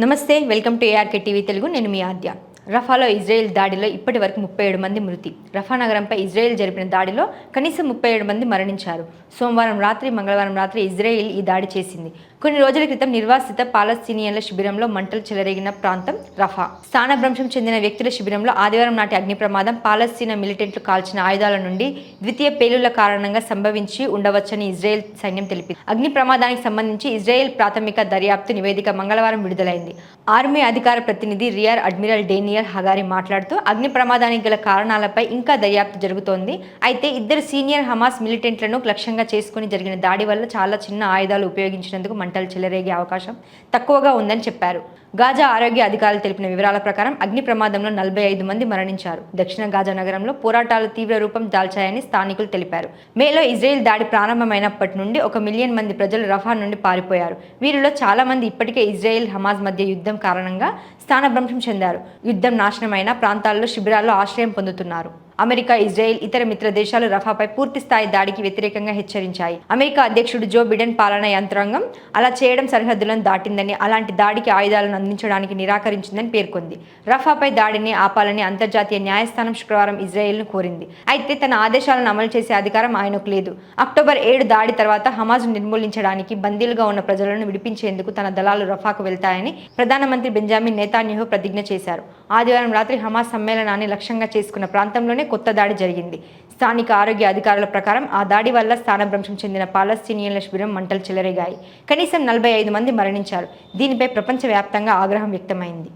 నమస్తే welcome to ARK TV Telugu. నేను మీ ఆద్య. రఫాలో ఇజ్రాయెల్ దాడిలో ఇప్పటి వరకు ముప్పై ఏడు మంది మృతి. రఫా నగరంపై ఇజ్రాయెల్ జరిపిన దాడిలో కనీసం ముప్పై ఏడు మంది మరణించారు. సోమవారం రాత్రి మంగళవారం రాత్రి ఇజ్రాయెల్ ఈ దాడి చేసింది. కొన్ని రోజుల క్రితం నిర్వాసిత పాలస్తీనియన్ల శిబిరంలో మంటలు చెలరేగిన ప్రాంతం రఫా. స్థానభ్రంశం చెందిన వ్యక్తుల శిబిరంలో ఆదివారం నాటి అగ్ని ప్రమాదం పాలస్తీనా మిలిటెంట్లు కాల్చిన ఆయుధాల నుండి ద్వితీయ పేలుళ్ళ కారణంగా సంభవించి ఉండవచ్చని ఇజ్రాయెల్ సైన్యం తెలిపింది. అగ్ని ప్రమాదానికి సంబంధించి ఇజ్రాయెల్ ప్రాథమిక దర్యాప్తు నివేదిక మంగళవారం విడుదలైంది. ఆర్మీ అధికార ప్రతినిధి రియర్ అడ్మిరల్ డేనియల్ హగారి మాట్లాడుతూ అగ్ని ప్రమాదానికి గల కారణాలపై ఇంకా దర్యాప్తు జరుగుతోంది. అయితే ఇద్దరు సీనియర్ హమాస్ మిలిటెంట్లను లక్ష్యంగా చేసుకుని జరిగిన దాడి వల్ల చాలా చిన్న ఆయుధాలు ఉపయోగించినందుకు మంటలు చెలరేగే అవకాశం తక్కువగా ఉందని చెప్పారు. గాజా ఆరోగ్య అధికారులు తెలిపిన వివరాల ప్రకారం అగ్ని ప్రమాదంలో నలభై ఐదు మంది మరణించారు. దక్షిణ గాజా నగరంలో పోరాటాలు తీవ్ర రూపం దాల్చాయని స్థానికులు తెలిపారు. మేలో ఇజ్రాయెల్ దాడి ప్రారంభమైనప్పటి నుండి ఒక మిలియన్ మంది ప్రజలు రఫా నుండి పారిపోయారు. వీరిలో చాలా మంది ఇప్పటికే ఇజ్రాయెల్ హమాజ్ మధ్య యుద్ధం కారణంగా స్థానభ్రంశం చెందారు. యుద్ధం నాశనమైన ప్రాంతాల్లో శిబిరాల్లో ఆశ్రయం పొందుతున్నారు. అమెరికా ఇజ్రాయెల్ ఇతర మిత్ర దేశాలు రఫాపై పూర్తి స్థాయి దాడికి వ్యతిరేకంగా హెచ్చరించాయి. అమెరికా అధ్యక్షుడు జో బిడెన్ పాలనా యంత్రాంగం అలా చేయడం సరిహద్దులను దాటిందని అలాంటి దాడికి ఆయుధాలను అందించడానికి నిరాకరించిందని పేర్కొంది. రఫాపై దాడిని ఆపాలని అంతర్జాతీయ న్యాయస్థానం శుక్రవారం ఇజ్రాయెల్ను కోరింది. అయితే తన ఆదేశాలను అమలు చేసే అధికారం ఆయనకు లేదు. అక్టోబర్ ఏడు దాడి తర్వాత హమాజ్ నిర్మూలించడానికి బందీలుగా ఉన్న ప్రజలను విడిపించేందుకు తన దళాలు రఫాకు వెళ్తాయని ప్రధానమంత్రి బెంజామిన్ నేతాన్యాహు ప్రతిజ్ఞ చేశారు. ఆదివారం రాత్రి హమాజ్ సమ్మేళనాన్ని లక్ష్యంగా చేసుకున్న ప్రాంతంలోనే కొత్త దాడి జరిగింది. స్థానిక ఆరోగ్య అధికారుల ప్రకారం ఆ దాడి వల్ల స్థానభ్రంశం చెందిన పాలస్తీనియన్ల శిబిరం మంటలు చెలరేగాయి. కనీసం నలభై ఐదు మంది మరణించారు. దీనిపై ప్రపంచవ్యాప్తంగా ఆగ్రహం వ్యక్తమైంది.